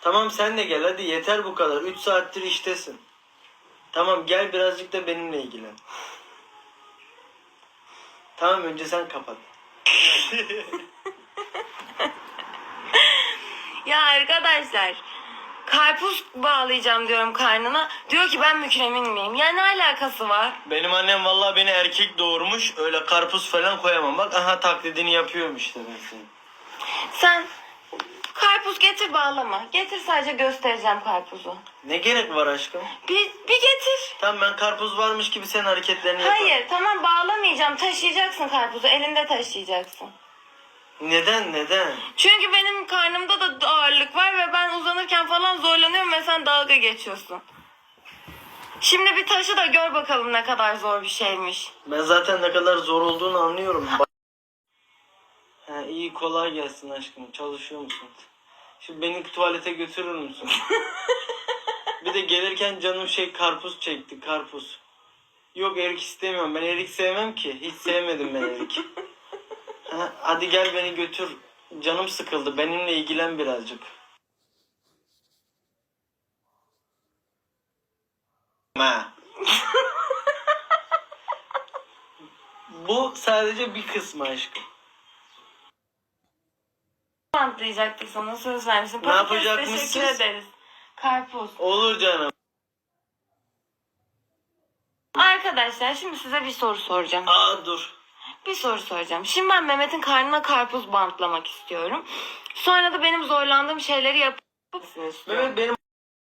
Tamam sen de gel hadi yeter bu kadar. 3 saattir iştesin. Tamam gel birazcık da benimle ilgilen. Tamam önce sen kapat. Ya arkadaşlar karpuz bağlayacağım diyorum karnına. Diyor ki ben mükremin miyim? Ya ne alakası var? Benim annem vallahi beni erkek doğurmuş. Öyle karpuz falan koyamam. Bak aha taklidini ben senin. Sen karpuz getir bağlama. Getir sadece göstereceğim karpuzu. Ne gerek var aşkım? Bir, bir getir. Tamam ben karpuz varmış gibi sen hareketlerini yaparım. Hayır tamam bağlamayacağım. Taşıyacaksın karpuzu. Elinde taşıyacaksın. Neden neden? Çünkü benim karnımda da ağırlık var ve ben uzanırken falan zorlanıyorum ve sen dalga geçiyorsun. Şimdi bir taşı da gör bakalım ne kadar zor bir şeymiş. Ben zaten ne kadar zor olduğunu anlıyorum. Ha, iyi kolay gelsin aşkım. Çalışıyor musun? Şimdi beni tuvalete götürür müsün? bir de gelirken canım şey karpuz çekti karpuz. Yok erik istemiyorum. Ben erik sevmem ki. Hiç sevmedim ben erik. Ha, hadi gel beni götür. Canım sıkıldı. Benimle ilgilen birazcık. Ha. Bu sadece bir kısmı aşkım. Bantlayacaktık sana söz vermişsin. Ne Patates, yapacakmışsınız? Teşekkür ederiz. Karpuz. Olur canım. Arkadaşlar şimdi size bir soru soracağım. Aa dur. Bir soru soracağım. Şimdi ben Mehmet'in karnına karpuz bantlamak istiyorum. Sonra da benim zorlandığım şeyleri yapıp istiyorum. Mehmet benim